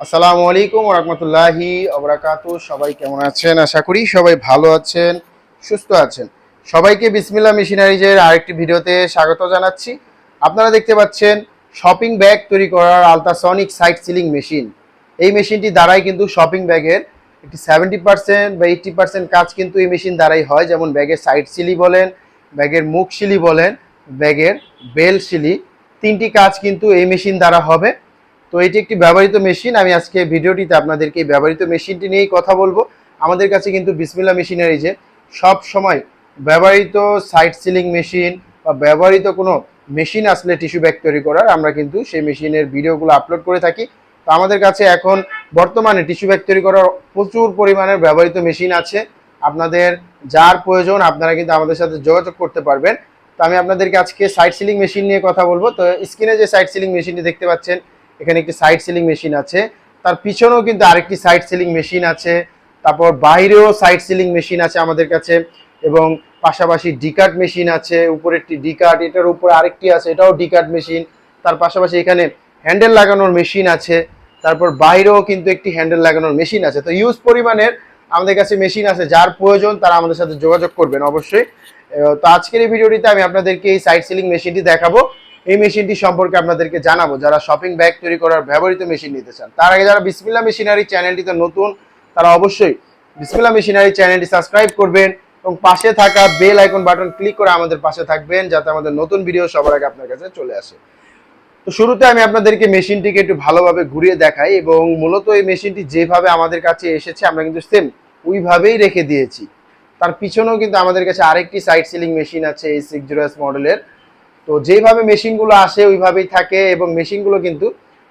আসসালামু আলাইকুম রহমতুল্লাহি অবরাকাত সবাই কেমন আছেন? আশা করি সবাই ভালো আছেন, সুস্থ আছেন। সবাইকে বিসমিল্লা মেশিনারিজের আরেকটি ভিডিওতে স্বাগত জানাচ্ছি। আপনারা দেখতে পাচ্ছেন শপিং ব্যাগ তৈরি করার আলট্রাসনিক সাইড সিলিং মেশিন। এই মেশিনটি দ্বারাই কিন্তু শপিং ব্যাগের একটি সেভেন্টি পার্সেন্ট বা এইট্টি পার্সেন্ট কাজ কিন্তু এই মেশিন দ্বারাই হয়। যেমন ব্যাগের সাইড সিলি বলেন, ব্যাগের মুখ সিলি বলেন, ব্যাগের বেল সিলি, তিনটি কাজ কিন্তু এই মেশিন দ্বারা হবে। তো এটি একটি ব্যবহৃত মেশিন। আমি আজকে ভিডিওটিতে আপনাদেরকে এই ব্যবহৃত মেশিনটি নিয়েই কথা বলব। আমাদের কাছে কিন্তু বিসমিল্লা মেশিনের এই যে সব সময় ব্যবহৃত সাইড সিলিং মেশিন বা ব্যবহৃত কোনো মেশিন আসলে টিস্যু ব্যাগ তৈরি করার আমরা কিন্তু সেই মেশিনের ভিডিওগুলো আপলোড করে থাকি। তো আমাদের কাছে এখন বর্তমানে টিস্যু ব্যাগ তৈরি করার প্রচুর পরিমাণের ব্যবহৃত মেশিন আছে। আপনাদের যার প্রয়োজন আপনারা কিন্তু আমাদের সাথে যোগাযোগ করতে পারবেন। তো আমি আপনাদেরকে আজকে সাইড সিলিং মেশিন নিয়ে কথা বলব। তো স্ক্রিনে যে সাইড সিলিং মেশিনটি দেখতে পাচ্ছেন এখানে একটি সাইড সিলিং মেশিন আছে। তার পিছনেও কিন্তু আরেকটি সাইড সিলিং মেশিন আছে। তারপর বাইরেও সাইড সিলিং মেশিন আছে আমাদের কাছে এবং পাশাপাশি ডিকাট মেশিন আছে, উপরে একটি ডিকাট এটার উপরে আরেকটি আছে, এটাও ডিকাট মেশিন তার পাশাপাশি এখানে হ্যান্ডেল লাগানোর মেশিন আছে। তারপর বাইরেও কিন্তু একটি হ্যান্ডেল লাগানোর মেশিন আছে। তো ইউজ পরিমাণের আমাদের কাছে মেশিন আছে, যার প্রয়োজন তারা আমাদের সাথে যোগাযোগ করবেন অবশ্যই। তো আজকের এই ভিডিওটিতে আমি আপনাদেরকে এই সাইড সিলিং মেশিনটি দেখাবো। এই মেশিনটি সম্পর্কে আপনাদেরকে জানাব। যারা শপিং ব্যাগ তৈরি করার ব্যবহৃত মেশিন নিতে চান, তার আগে যারা বিসমিল্লা মেশিনারি চ্যানেলটিতে নতুন, তারা অবশ্যই বিসমিল্লা মেশিনারি চ্যানেলটি সাবস্ক্রাইব করবেন এবং পাশে থাকা বেল আইকন বাটন ক্লিক করে আমাদের পাশে থাকবেন, যাতে আমাদের নতুন ভিডিও সবার আগে আপনার কাছে চলে আসে। তো শুরুতে আমি আপনাদেরকে মেশিনটিকে একটু ভালোভাবে ঘুরিয়ে দেখাই এবং মূলত এই মেশিনটি যেভাবে আমাদের কাছে এসেছে, আমরা কিন্তু সেম ওইভাবেই রেখে দিয়েছি। তার পিছনেও কিন্তু আমাদের কাছে আরেকটি সাইড সিলিং মেশিন আছে এই সিক্স জিরো মডেলের তো যেভাবে মেশিনগুলো আসে, ওইভাবেই থাকে এবং মেশিনগুলো কিন্তু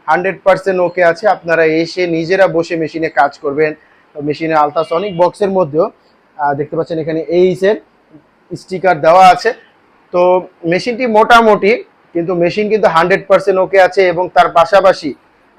হান্ড্রেড পার্সেন্ট ওকে আছে। আপনারা এসে নিজেরা বসে মেশিনে কাজ করবেন। মেশিনের আলট্রাসনিক বক্সের মধ্যেও দেখতে পাচ্ছেন এখানে এইচের স্টিকার দেওয়া আছে। তো মেশিনটি মোটামুটি, কিন্তু মেশিন কিন্তু হান্ড্রেড পার্সেন্ট ওকে আছে এবং তার পাশাপাশি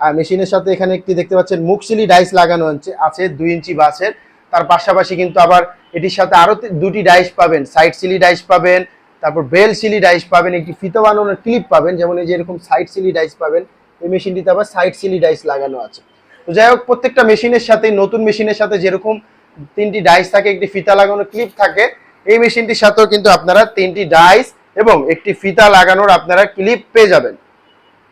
মেশিনের সাথে এখানে একটি দেখতে পাচ্ছেন মুখশিলি ডাইস লাগানো আছে দুই ইঞ্চি বাসের। তার পাশাপাশি কিন্তু আবার এটির সাথে আরও দুটি ডাইস পাবেন, সাইড সিলি ডাইস পাবেন তারপর বেল সিলি ডাইস পাবেন, একটি ফিতা বানানোর ক্লিপ পাবেন, যেমন এই যে এরকম সাইড সিলি ডাইস পাবেন, এই মেশিনটিতে আবার সাইড সিলি ডাইস লাগানো আছে। তো যাই হোক, প্রত্যেকটা মেশিনের সাথে নতুন মেশিনের সাথে যেরকম তিনটি ডাইস থাকে, একটি ফিতা লাগানো ক্লিপ থাকে, এই মেশিনটির সাথেও কিন্তু আপনারা তিনটি ডাইস এবং একটি ফিতা লাগানোর আপনারা ক্লিপ পেয়ে যাবেন।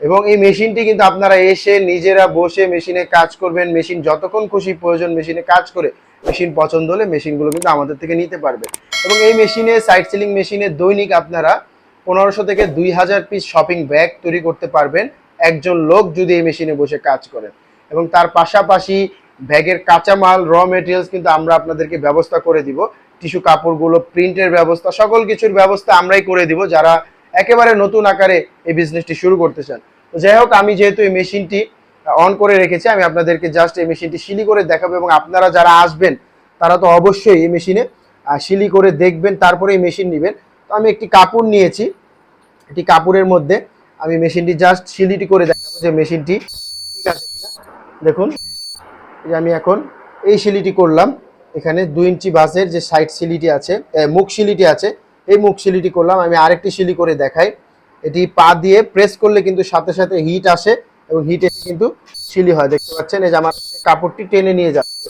এবং এই মেশিনটি কিন্তু আপনারা এসে নিজেরা বসে মেশিনে কাজ করবেন, মেশিন যতক্ষণ খুশি প্রয়োজন, মেশিনে কাজ করে মেশিন পছন্দ হলে মেশিনগুলো কিন্তু আমাদের থেকে নিতে পারবে। এবং এই মেশিনে সাইড সিলিং মেশিনে দৈনিক আপনারা পনেরোশো থেকে দুই হাজার পিস শপিং ব্যাগ তৈরি করতে পারবেন। একজন লোক যদি এই মেশিনে বসে কাজ করেন। এবং তার পাশাপাশি ব্যাগের কাঁচামাল র মেটেরিয়ালস কিন্তু আমরা আপনাদেরকে ব্যবস্থা করে দিব। টিস্যু কাপড়গুলো, প্রিন্টের ব্যবস্থা, সকল কিছুর ব্যবস্থা আমরাই করে দিব যারা একেবারে নতুন আকারে এই বিজনেসটি শুরু করতে চান। যাই হোক, আমি যেহেতু এই মেশিনটি অন করে রেখেছি, আমি আপনাদেরকে জাস্ট এই মেশিনটি শিলি করে দেখাবো এবং আপনারা যারা আসবেন, তারা তো অবশ্যই এই মেশিনে শিলি করে দেখবেন, তারপরে এই মেশিন নেবেন। তো আমি একটি কাপড় নিয়েছি, একটি কাপড়ের মধ্যে আমি মেশিনটি জাস্ট শিলিটি করে দেখাবো যে মেশিনটি ঠিক আছে দেখুন যে আমি এখন এই শিলিটি করলাম, এখানে দুই ইঞ্চি বাসের যে সাইড শিলিটি আছে মুখ শিলিটি আছে, এই মুখ শিলিটি করলাম, আমি আরেকটি শিলি করে দেখাই। এটি পা দিয়ে প্রেস করলে কিন্তু সাথে সাথে হিট আসে এবং হিট কিন্তু শিলি হয়। দেখতে পাচ্ছেন, এই যে আমার কাপড়টি টেনে নিয়ে যাচ্ছে।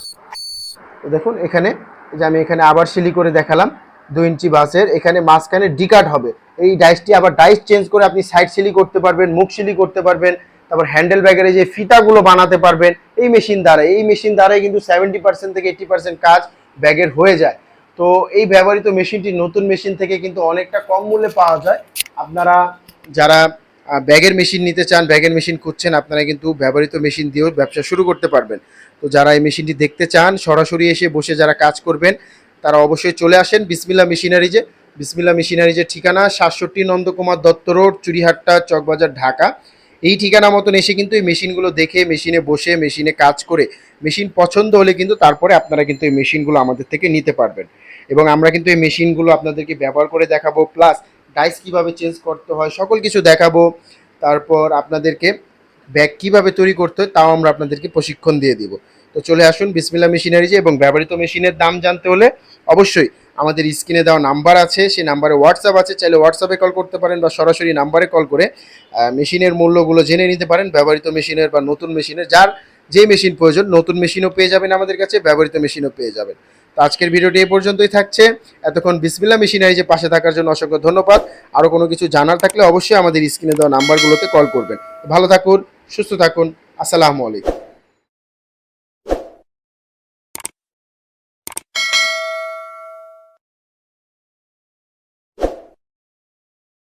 তো দেখুন, এখানে যে আমি এখানে আবার শিলি করে দেখালাম দুই ইঞ্চি বাসের। এখানে মাঝখানে ডিকাট হবে। এই ডাইসটি আবার ডাইস চেঞ্জ করে আপনি সাইড সিলি করতে পারবেন, মুখ সিলি করতে পারবেন, তারপর হ্যান্ডেল ব্যাগের যে ফিতাগুলো বানাতে পারবেন, এই মেশিন দ্বারা। এই মেশিন দ্বারাই কিন্তু সেভেন্টি পার্সেন্ট থেকে এইটি পার্সেন্ট কাজ ব্যাগের হয়ে যায়। তো এই ব্যবহৃত মেশিনটি নতুন মেশিন থেকে কিন্তু অনেকটা কম মূল্যে পাওয়া যায়। আপনারা যারা ব্যাগের মেশিন নিতে চান, ব্যাগের মেশিন খুঁজছেন, আপনারা কিন্তু ব্যবহৃত মেশিন দিয়েও ব্যবসা শুরু করতে পারবেন। তো যারা এই মেশিনটি দেখতে চান, সরাসরি এসে বসে যারা কাজ করবেন, তারা অবশ্যই চলে আসেন বিসমিল্লা মেশিনারিজে বিসমিল্লা মেশিনারিজের ঠিকানা সাতষট্টি নন্দকুমার দত্ত রোড চুরিহাট্টা চকবাজার, ঢাকা। এই ঠিকানা মতন এসে কিন্তু এই মেশিনগুলো দেখে মেশিনে বসে মেশিনে কাজ করে মেশিন পছন্দ হলে কিন্তু তারপরে আপনারা কিন্তু এই মেশিনগুলো আমাদের থেকে নিতে পারবেন। এবং আমরা কিন্তু এই মেশিনগুলো আপনাদেরকে ব্যবহার করে দেখাবো প্লাস ডাইস কীভাবে চেঞ্জ করতে হয়, সকল কিছু দেখাবো। তারপর আপনাদেরকে ব্যাগ কীভাবে তৈরি করতে হয়, তাও আমরা আপনাদেরকে প্রশিক্ষণ দিয়ে দিব। তো চলে আসুন বিসমিল্লা মেশিনারিজে এবং ব্যবহৃত মেশিনের দাম জানতে হলে অবশ্যই আমাদের স্ক্রিনে দেওয়া নাম্বার আছে, সেই নাম্বারে হোয়াটসঅ্যাপ আছে, চাইলে হোয়াটসঅ্যাপে কল করতে পারেন বা সরাসরি নাম্বারে কল করে মেশিনের মূল্যগুলো জেনে নিতে পারেন। ব্যবহৃত মেশিনের বা নতুন মেশিনের, যার যে মেশিন প্রয়োজন, নতুন মেশিনও পেয়ে যাবেন আমাদের কাছে, ব্যবহৃত মেশিনও পেয়ে যাবেন। তো আজকের ভিডিওটি এই পর্যন্তই থাকছে। এতক্ষণ বিসমিল্লা মেশিনারি যে পাশে থাকার জন্য অসংখ্য ধন্যবাদ। আরও কোনো কিছু জানার থাকলে অবশ্যই আমাদের স্ক্রিনে দেওয়া নাম্বারগুলোতে কল করবেন। ভালো থাকুন, সুস্থ থাকুন। আসসালামু আলাইকুম।